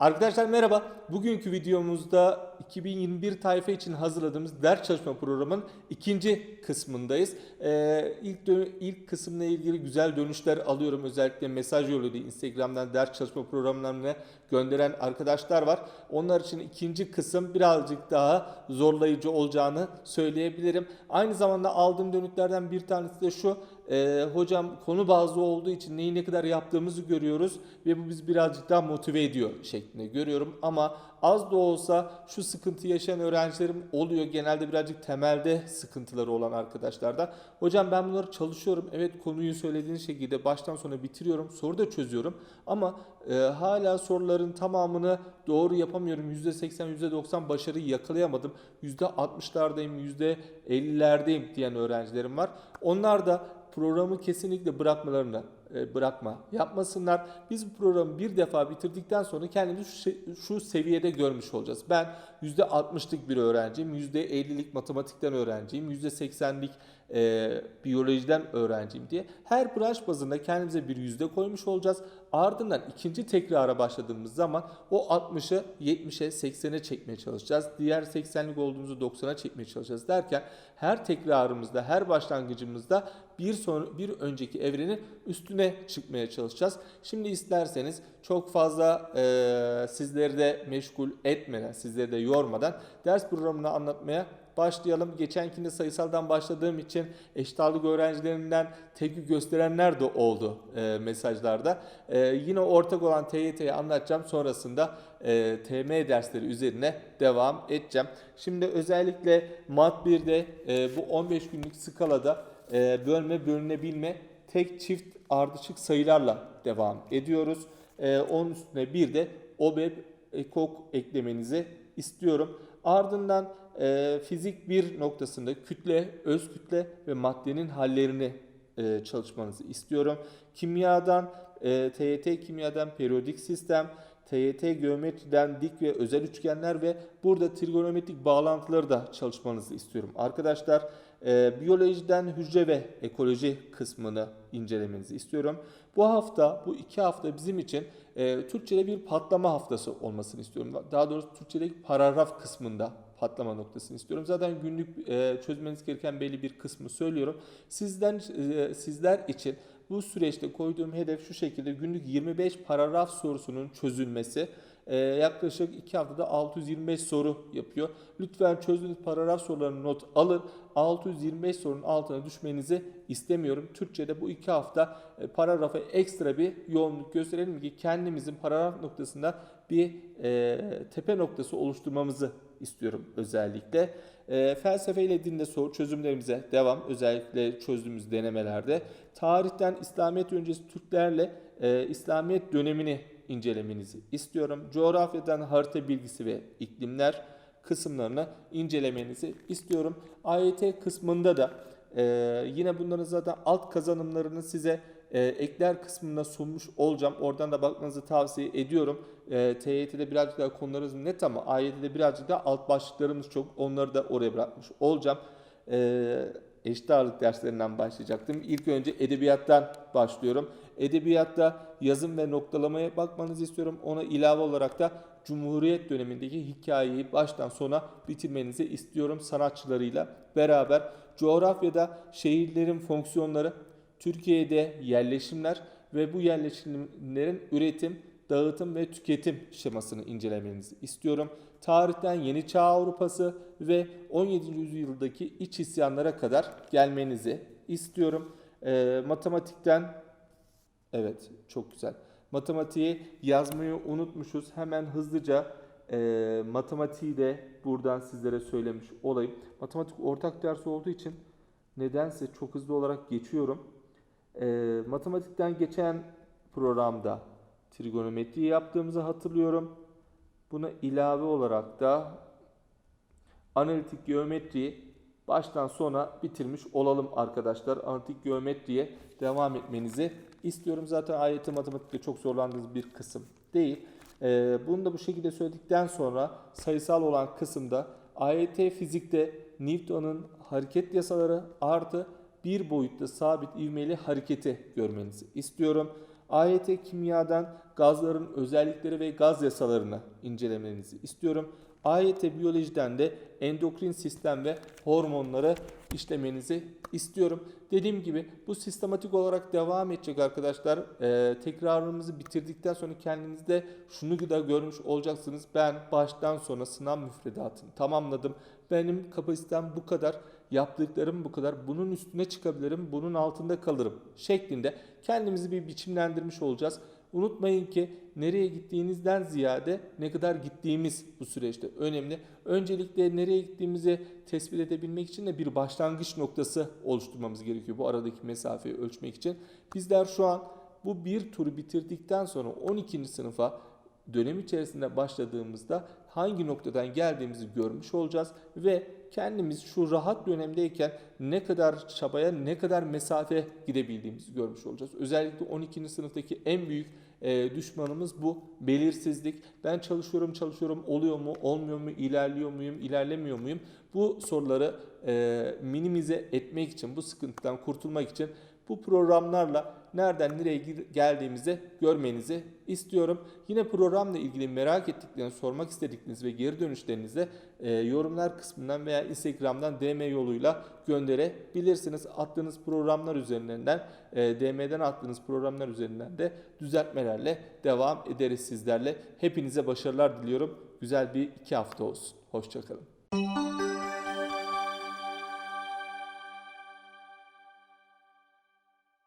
Arkadaşlar merhaba. Bugünkü videomuzda 2021 tayfa için hazırladığımız ders çalışma programının ikinci kısmındayız. Ee, ilk ilk kısımla ilgili güzel dönüşler alıyorum. Özellikle mesaj yoluyla Instagram'dan ders çalışma programlarına gönderen arkadaşlar var. Onlar için ikinci kısım birazcık daha zorlayıcı olacağını söyleyebilirim. Aynı zamanda aldığım dönütlerden bir tanesi de şu. Ee, hocam konu bazlı olduğu için neyi ne kadar yaptığımızı görüyoruz ve bu bizi birazcık daha motive ediyor şeklinde görüyorum. Ama az da olsa şu sıkıntı yaşayan öğrencilerim oluyor. Genelde birazcık temelde sıkıntıları olan arkadaşlarda. Hocam ben bunları çalışıyorum. Evet konuyu söylediğiniz şekilde baştan sona bitiriyorum. Soru da çözüyorum. Ama e, hala soruların tamamını doğru yapamıyorum. %80, %90 başarıyı yakalayamadım. %60'lardayım, %50'lerdeyim diyen öğrencilerim var. Onlar da programı kesinlikle bırakmalarını bırakma yapmasınlar. Biz bu programı bir defa bitirdikten sonra kendimizi şu seviyede görmüş olacağız. Ben %60'lık bir öğrenciyim, %50'lik matematikten öğrenciyim, %80'lik e, biyolojiden öğrenciyim diye her branş bazında kendimize bir yüzde koymuş olacağız. Ardından ikinci tekrara başladığımız zaman o 60'ı 70'e 80'e çekmeye çalışacağız. Diğer 80'lik olduğumuzu 90'a çekmeye çalışacağız derken her tekrarımızda, her başlangıcımızda bir son bir önceki evrenin üstüne çıkmaya çalışacağız. Şimdi isterseniz çok fazla e, sizleri de meşgul etmeden, sizleri de yormadan ders programını anlatmaya başlayalım. Geçenkinde sayısaldan başladığım için eşit ağırlık öğrencilerinden tepki gösterenler de oldu e, mesajlarda. E, yine ortak olan TYT'yi anlatacağım. Sonrasında e, TM dersleri üzerine devam edeceğim. Şimdi özellikle Mat 1'de e, bu 15 günlük skalada e, bölme bölünebilme tek çift ardışık sayılarla devam ediyoruz. E, onun üstüne bir de OBEB ekok eklemenizi istiyorum. Ardından e, fizik bir noktasında kütle, öz kütle ve maddenin hallerini e, çalışmanızı istiyorum. Kimyadan, e, TYT kimyadan periyodik sistem, TYT geometriden dik ve özel üçgenler ve burada trigonometrik bağlantıları da çalışmanızı istiyorum. Arkadaşlar e, biyolojiden hücre ve ekoloji kısmını incelemenizi istiyorum. Bu hafta, bu iki hafta bizim için e, Türkçe'de bir patlama haftası olmasını istiyorum. Daha doğrusu Türkçe'deki paragraf kısmında patlama noktasını istiyorum. Zaten günlük e, çözmeniz gereken belli bir kısmı söylüyorum. Sizden e, sizler için bu süreçte koyduğum hedef şu şekilde günlük 25 paragraf sorusunun çözülmesi. E, yaklaşık 2 haftada 625 soru yapıyor. Lütfen çözdüğünüz paragraf sorularını not alın. 625 sorunun altına düşmenizi istemiyorum. Türkçe'de bu 2 hafta e, paragrafa ekstra bir yoğunluk gösterelim ki kendimizin paragraf noktasında bir e, tepe noktası oluşturmamızı istiyorum özellikle. E, felsefe ile dinde soru çözümlerimize devam. Özellikle çözdüğümüz denemelerde. Tarihten İslamiyet öncesi Türklerle e, İslamiyet dönemini incelemenizi istiyorum. Coğrafyadan harita bilgisi ve iklimler kısımlarını incelemenizi istiyorum. AYT kısmında da e, yine bunların zaten alt kazanımlarını size e, ekler kısmında sunmuş olacağım. Oradan da bakmanızı tavsiye ediyorum. E, TYT'de birazcık daha konularımız net ama AYT'de birazcık daha alt başlıklarımız çok. Onları da oraya bırakmış olacağım. E, eşit ağırlık derslerinden başlayacaktım. İlk önce edebiyattan başlıyorum. Edebiyatta yazım ve noktalamaya bakmanızı istiyorum. Ona ilave olarak da Cumhuriyet dönemindeki hikayeyi baştan sona bitirmenizi istiyorum sanatçılarıyla beraber. Coğrafyada şehirlerin fonksiyonları, Türkiye'de yerleşimler ve bu yerleşimlerin üretim, dağıtım ve tüketim şemasını incelemenizi istiyorum. Tarihten Yeni Çağ Avrupası ve 17. yüzyıldaki iç isyanlara kadar gelmenizi istiyorum. Ee, matematikten evet çok güzel. Matematiği yazmayı unutmuşuz. Hemen hızlıca e, matematiği de buradan sizlere söylemiş olayım. Matematik ortak ders olduğu için nedense çok hızlı olarak geçiyorum. E, matematikten geçen programda trigonometri yaptığımızı hatırlıyorum. Buna ilave olarak da analitik geometriyi baştan sona bitirmiş olalım arkadaşlar. Analitik geometriye devam etmenizi istiyorum. Zaten AYT matematikte çok zorlandığınız bir kısım değil. Ee, bunu da bu şekilde söyledikten sonra sayısal olan kısımda AYT fizikte Newton'un hareket yasaları artı bir boyutta sabit ivmeli hareketi görmenizi istiyorum. AYT kimyadan gazların özellikleri ve gaz yasalarını incelemenizi istiyorum. AYT biyolojiden de endokrin sistem ve hormonları işlemenizi istiyorum. Dediğim gibi bu sistematik olarak devam edecek arkadaşlar. Ee, tekrarımızı bitirdikten sonra kendinizde şunu da görmüş olacaksınız. Ben baştan sona sınav müfredatını tamamladım. Benim kapasitem bu kadar. Yaptıklarım bu kadar. Bunun üstüne çıkabilirim. Bunun altında kalırım şeklinde kendimizi bir biçimlendirmiş olacağız. Unutmayın ki nereye gittiğinizden ziyade ne kadar gittiğimiz bu süreçte önemli. Öncelikle nereye gittiğimizi tespit edebilmek için de bir başlangıç noktası oluşturmamız gerekiyor bu aradaki mesafeyi ölçmek için. Bizler şu an bu bir turu bitirdikten sonra 12. sınıfa dönem içerisinde başladığımızda hangi noktadan geldiğimizi görmüş olacağız ve kendimiz şu rahat dönemdeyken ne kadar çabaya ne kadar mesafe gidebildiğimizi görmüş olacağız. Özellikle 12. sınıftaki en büyük e, düşmanımız bu belirsizlik. Ben çalışıyorum çalışıyorum oluyor mu olmuyor mu ilerliyor muyum ilerlemiyor muyum? Bu soruları e, minimize etmek için bu sıkıntıdan kurtulmak için bu programlarla nereden nereye geldiğimizi görmenizi istiyorum. Yine programla ilgili merak ettiklerinizi, sormak istedikleriniz ve geri dönüşlerinizi e, yorumlar kısmından veya Instagram'dan DM yoluyla gönderebilirsiniz. Attığınız programlar üzerinden, e, DM'den attığınız programlar üzerinden de düzeltmelerle devam ederiz sizlerle. Hepinize başarılar diliyorum. Güzel bir iki hafta olsun. Hoşçakalın.